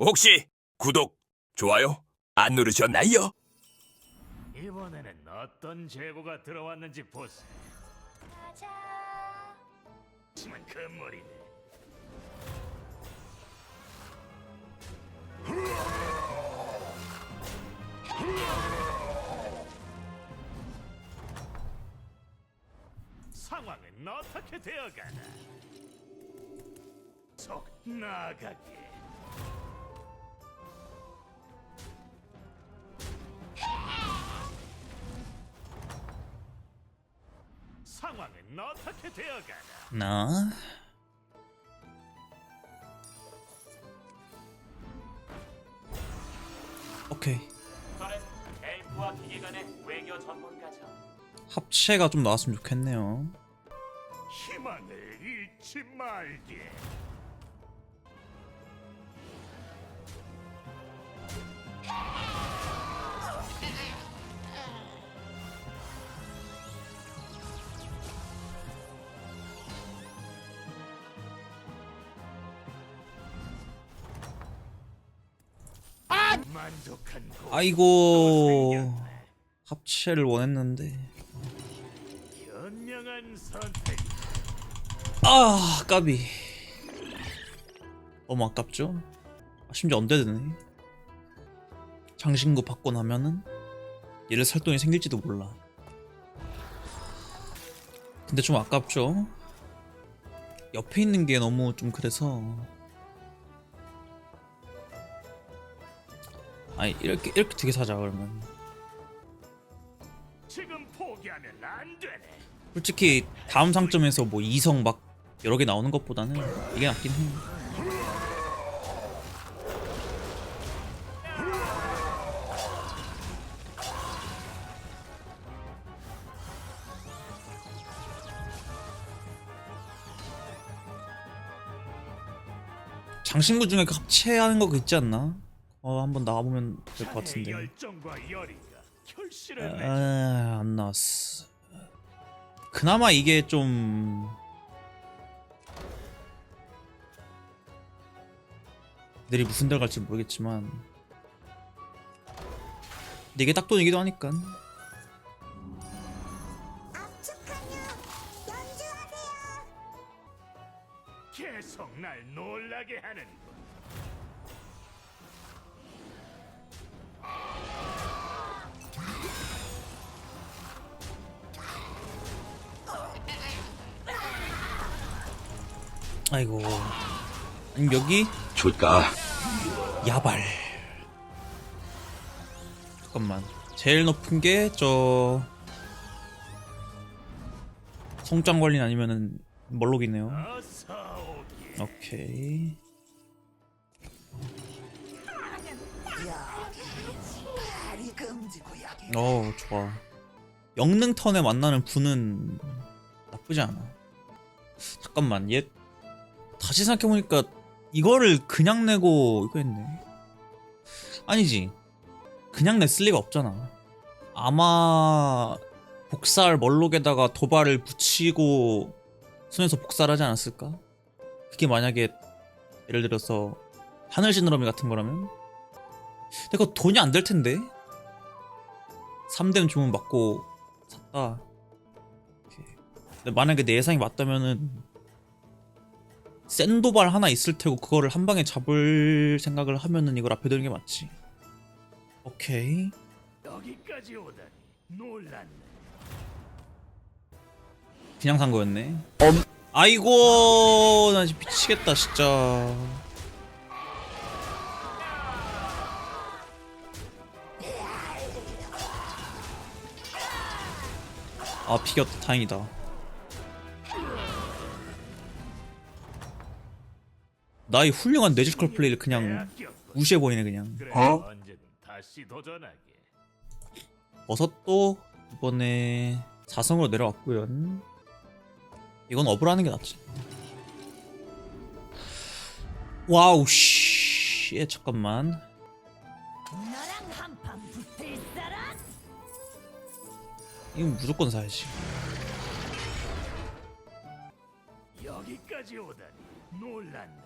혹시 구독, 좋아요 안 누르셨나요? 이번에는 어떤 재고가 들어왔는지 보세. 심한 건물이네. 상황은 어떻게 되어가나? 속 나가게. 상황은 어떻게 되어가나? 나 오케이 저는 엘프와 기계간의 외교 전문가죠. 합체가 좀 나왔으면 좋겠네요 희망을 잃지 말게. 아이고 합체를 원했는데. 아 까비. 너무 아깝죠? 아, 심지어 언데드네? 장신구 받고 나면은 얘를 살돈이 생길지도 몰라. 근데 좀 아깝죠? 옆에 있는 게 너무 좀 그래서 아니 이렇게 이렇게 두 개 사자 그러면 지금 포기하면 안 되네. 솔직히 다음 상점에서 뭐 이성 막 여러 개 나오는 것보다는 이게 낫긴 해. 장신구 중에 그 합체하는 거 있지 않나? 어 한번 나가보면 될 것 같은데. 맺. 아, 안 나왔어. 그나마 이게 좀 내일이 무슨 데 갈지 모르겠지만 근데 이게 딱 돈이기도 하니까. 계속 날 놀라게 하는군. 아이고. 여기? 줄까? 야발. 잠깐만. 제일 높은 게 저 성장 관리 아니면은 멀록이네요. 오케이. 어 좋아. 영능 턴에 만나는 분은 나쁘지 않아. 잠깐만 얘 다시 생각해보니까 이거를 그냥 내고 이거 했네. 아니지. 그냥 냈을 리가 없잖아. 아마 복살 멀록에다가 도발을 붙이고 손에서 복사를 하지 않았을까? 그게 만약에 예를 들어서 하늘 지느러미 같은 거라면? 근데 그거 돈이 안 될 텐데? 3댐 주문 받고 샀다. 근데 만약에 내 예상이 맞다면은 센 도발 하나 있을 테고 그거를 한 방에 잡을 생각을 하면은 이걸 앞에 두는 게 맞지. 오케이. 여기까지 오다니 놀랐네. 그냥 산 거였네. 아이고 나 진짜 미치겠다 진짜. 아 비겼다 다행이다. 나의 훌륭한 뇌지컬 플레이를 그냥. 무시해버리네 그냥. 어? 버섯도 이번에 4성으로 내려왔고요. 이건 업을 하는 게 낫지. 와우 씨. 예, 잠깐만. 이건 무조건 사야지. 여기까지 오다니 놀랐네.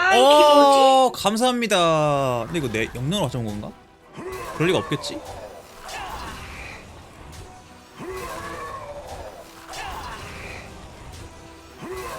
어 감사합니다. 근데 이거 내 영능으로 가져온 건가? 그럴 리가 없겠지?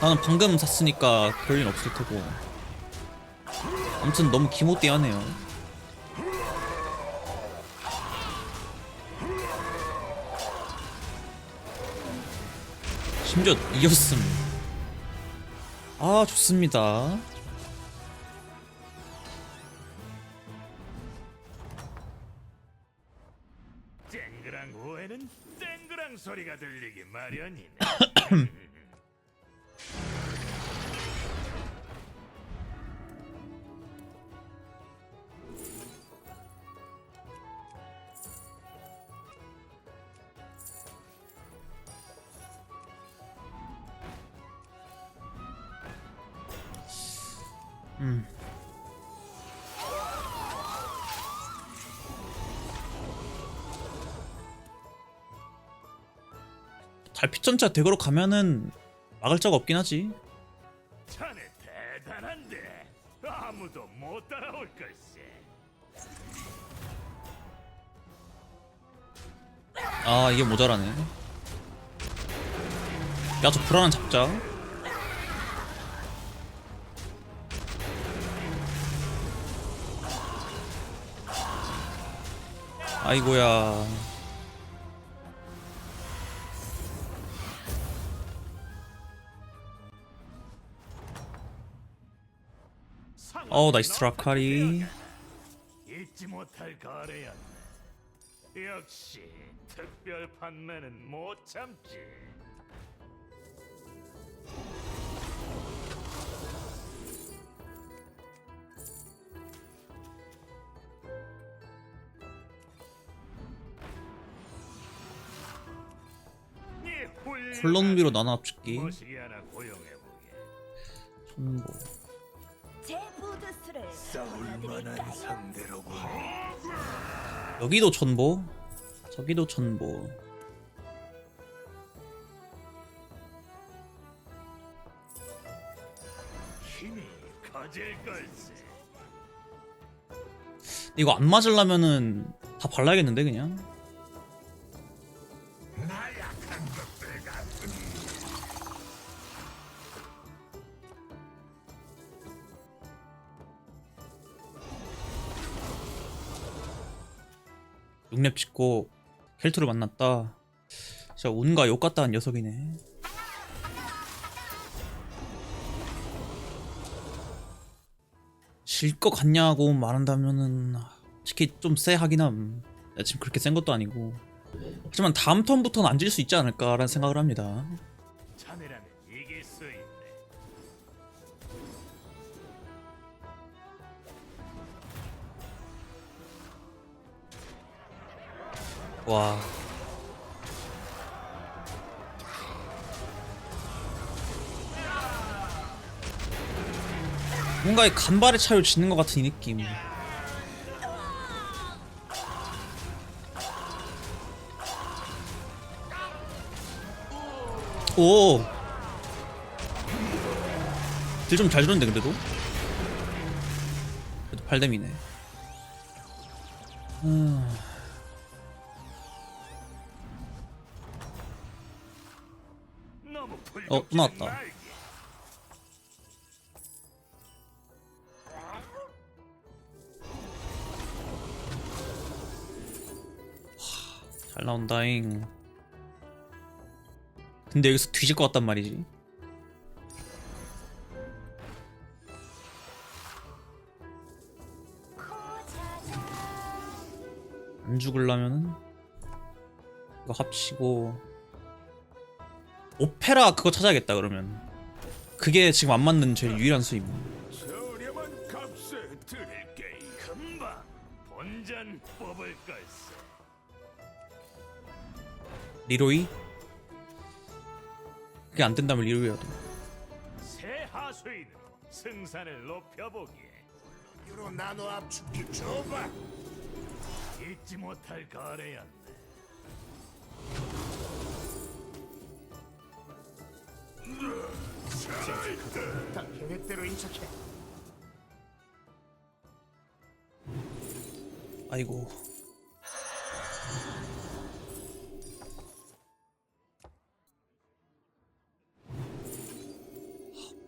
나는 방금 샀으니까 그럴 일 없을 테고. 아무튼 너무 기모띠하네요. 심지어 이겼음. 아 좋습니다. 소리가 들리기 마련이네. 달빛전차 덱으로 가면은 막을 자가 없긴 하지. 자네 대단한데 아무도 못 따라올 걸세. 아 이게 모자라네. 야 저 불안한 잡자. 아이고야. 어우, 나이스 드라카리. 잊지 못할 거래였네. 역시 특별 판매는 못 참지. 콜롬비로 나눠. 제 부두수를 싸울만한 여기도 천보. 저기도 천보. 힘이 커질 걸세. 이거 안 맞으려면은 다 발라야겠는데 그냥. 육렙 찍고 켈투를 만났다. 진짜 운과 욕 같다는 녀석이네. 질 것 같냐고 말한다면은 솔직히 좀 쎄하긴 함. 지금 그렇게 센 것도 아니고. 하지만 다음 턴부터는 안 질 수 있지 않을까라는 생각을 합니다. 와. 뭔가 이 간발의 차이를 짓는 것 같은 이 느낌. 오. 딜 좀 잘 주는데 그래도. 그래도 8뎀이네. 음. 어, 또 나왔다. 잘 나온다잉. 근데 여기서 뒤질 것 같단 말이지. 안 죽으려면은 이거 합치고 오페라 그거 찾아야겠다 그러면 그게 지금 안 맞는 제일 유일한 수입. 저렴한 값에 드릴게. 금방 본전 뽑을 걸세. 리로이? 그게 안 된다면 리로이라도. 새 승산을 높여보게. 유로 나노 압축기 줘봐. 잊지 못할 거래였네. 아이고.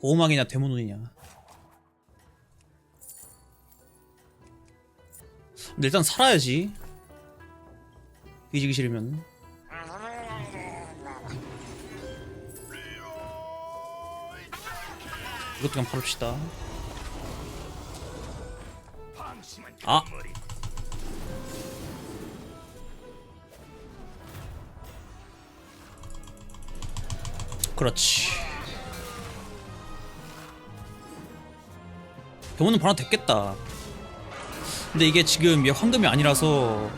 보호막이냐 대모눈이냐 근데 일단 살아야지. 뒤지기 싫으면. 이것도 그냥. 방심한 아. 그렇지. 병원은 바로 됐겠다. 근데 이게 지금 얘 황금이 아니라서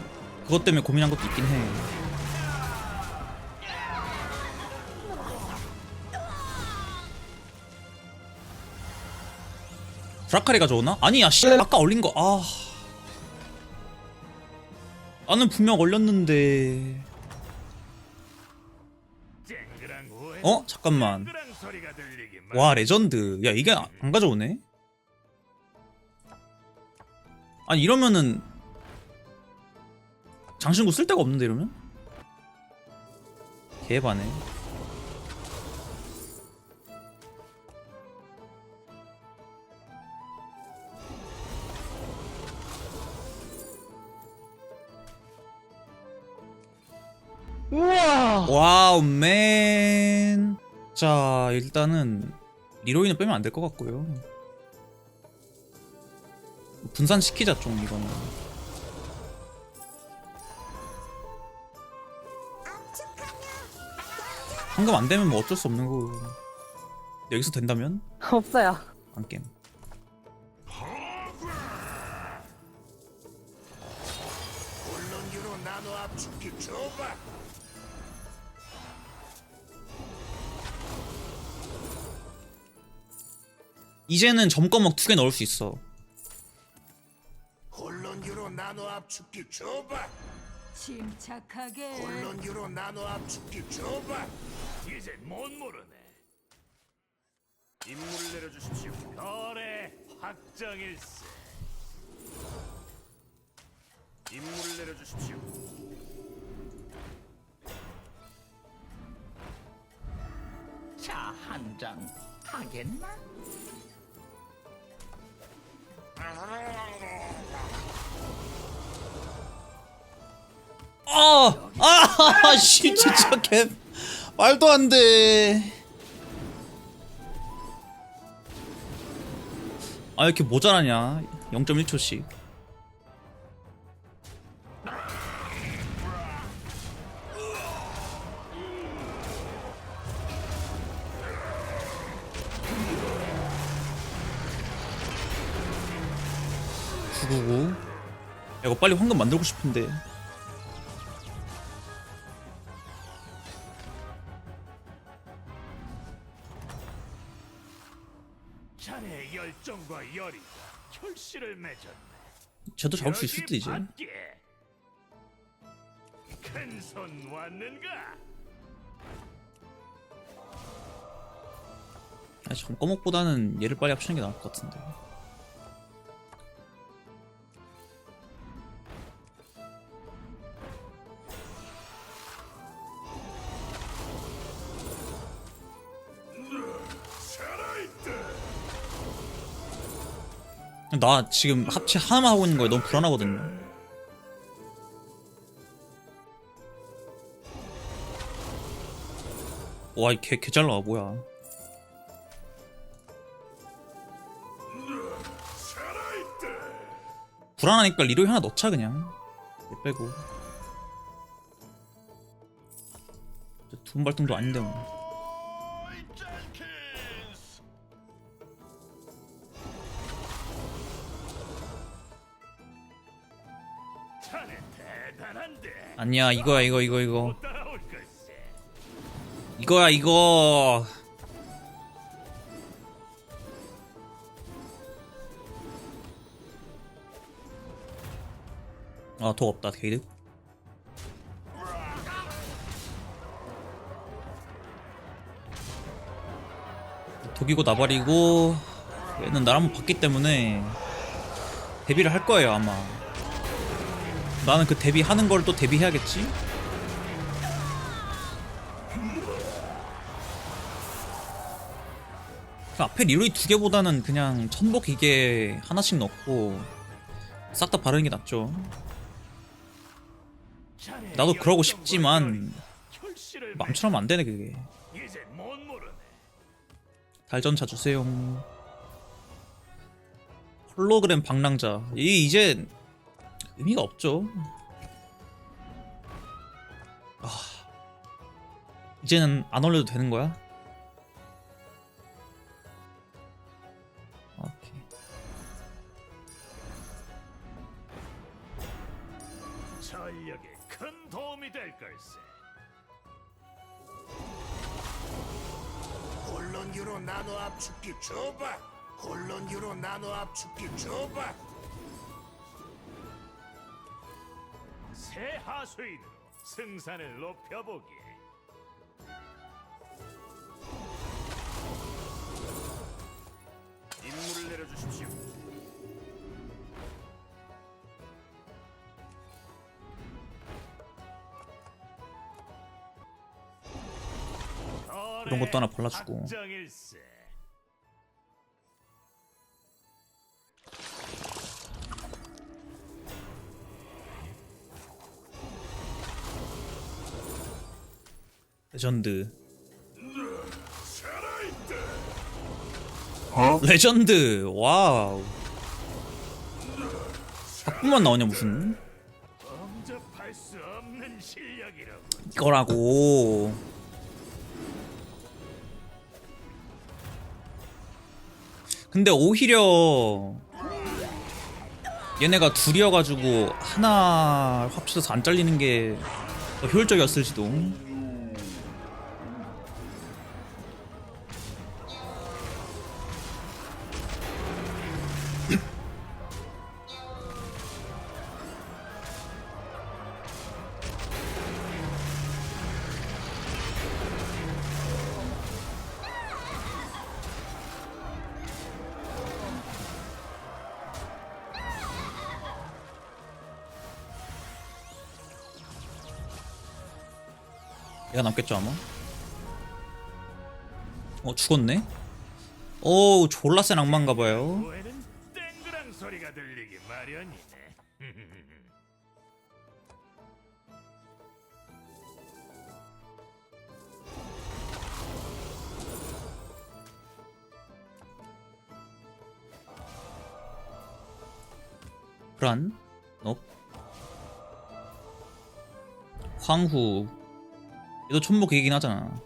그것 때문에 고민한 것도 있긴 해. 드라카리가 좋으나? 아니야, 씨. 아까 올린 거, 아. 나는 분명 올렸는데. 오해 어? 잠깐만. 와 레전드 야 이게 안- 안 가져오네 아니 이러면은 장신구 쓸 데가 없는데 이러면 개바네 와우 맨. 자 일단은 리로이는 빼면 안 될 것 같고요. 분산시키자 좀 이거는. 황금 안 되면 뭐 어쩔 수 없는 거고. 여기서 된다면 없어요. 안 게임. 이제는 점검목 두개 넣을 수 있어. 혼론기로 나노 압축기 줘봐. 침착하게. 혼론기로 나노 압축기 줘봐. 이젠 못 모르네 임무를 내려주십시오 거래 확정일세 임무를 내려주십시오 차한잔 하겠나? 아, 아, 씨, 진짜 개 말도 안 돼. 아, 이렇게 모자라냐? 0.1초씩. 구구구. 야, 이거 빨리 황금 만들고 싶은데. 자네의 열정과 열의가 결실을 맺었네 쟤도 잡을 수 있을 때 이제. 큰손 왔는가? 아, 점검목보다는 얘를 빨리 합치는 게 나을 것 같은데. 나 지금 합체 하나만 하고 있는 거에 너무 불안하거든요. 와, 이 개, 개 잘 나와, 뭐야. 불안하니까 리로이 하나 넣자 그냥. 얘 빼고. 돈 발등도 아닌데 뭐 아니야 이거야 이거 이거 이거. 이거야 이거. 아독 없다 게이드? 독이고 나발이고 얘는 나랑 봤기 때문에 데뷔를 할 거예요 아마 나는 그 데뷔하는 걸 또 데뷔해야겠지? 그 앞에 리로이 두 개보다는 그냥 천복 기계 하나씩 넣고 싹 다 바르는 게 낫죠. 나도 그러고 싶지만 맘처럼 안 되네 그게. 달전차 주세요. 홀로그램 방랑자. 이 이제 의미가 없죠. 아 이제는 안 올려도 되는 거야? 오케이. 전력에 큰 도움이 될 걸세. 콜론유로 나노 압축기 줘봐. 콜론유로 나노 압축기 하수인으로 승산을 높여보게. 임무를 내려주십시오. 이런 것도 하나 발라주고. 레전드. 레전드. 와우. 자꾸만 나오냐 무슨 범접할 수 없는 실력이라고. 이거라고. 근데 오히려 얘네가 둘이어가지고 하나 합쳐서 안 잘리는 게 더 효율적이었을지도. 얘가 남겠죠 아마. 어 죽었네. 오 졸라 센 악마인가봐요. 후에는 땡그랑 소리가 들리기 마련이네. 불안. 업. 황후. 얘도 천목이긴 하잖아.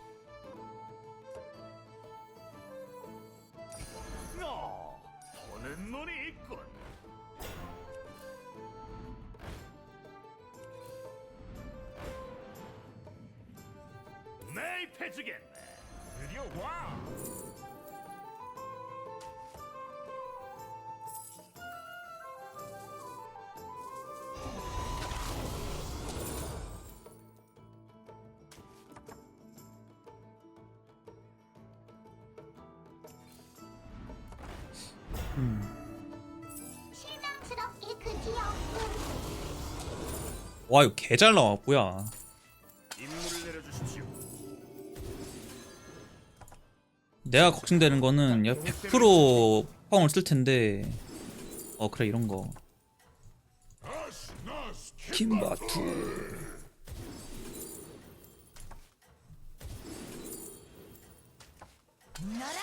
와 이거 개 잘 나와 뭐야. 임무를 내려주십시오. 내가 걱정되는 거는 야100% 펑을 쓸 텐데. 어 그래 이런 거. 김바투. 나랑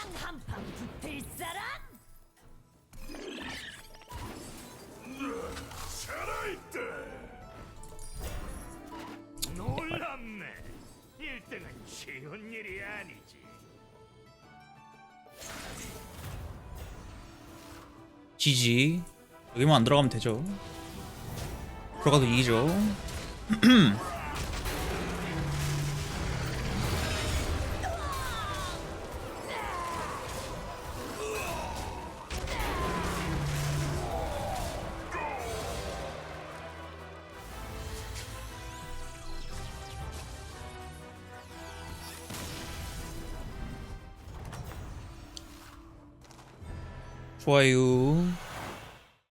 쉬운 일이 아니지. GG. 여기만 안 들어가면 되죠. 들어가도 이기죠. 좋아요.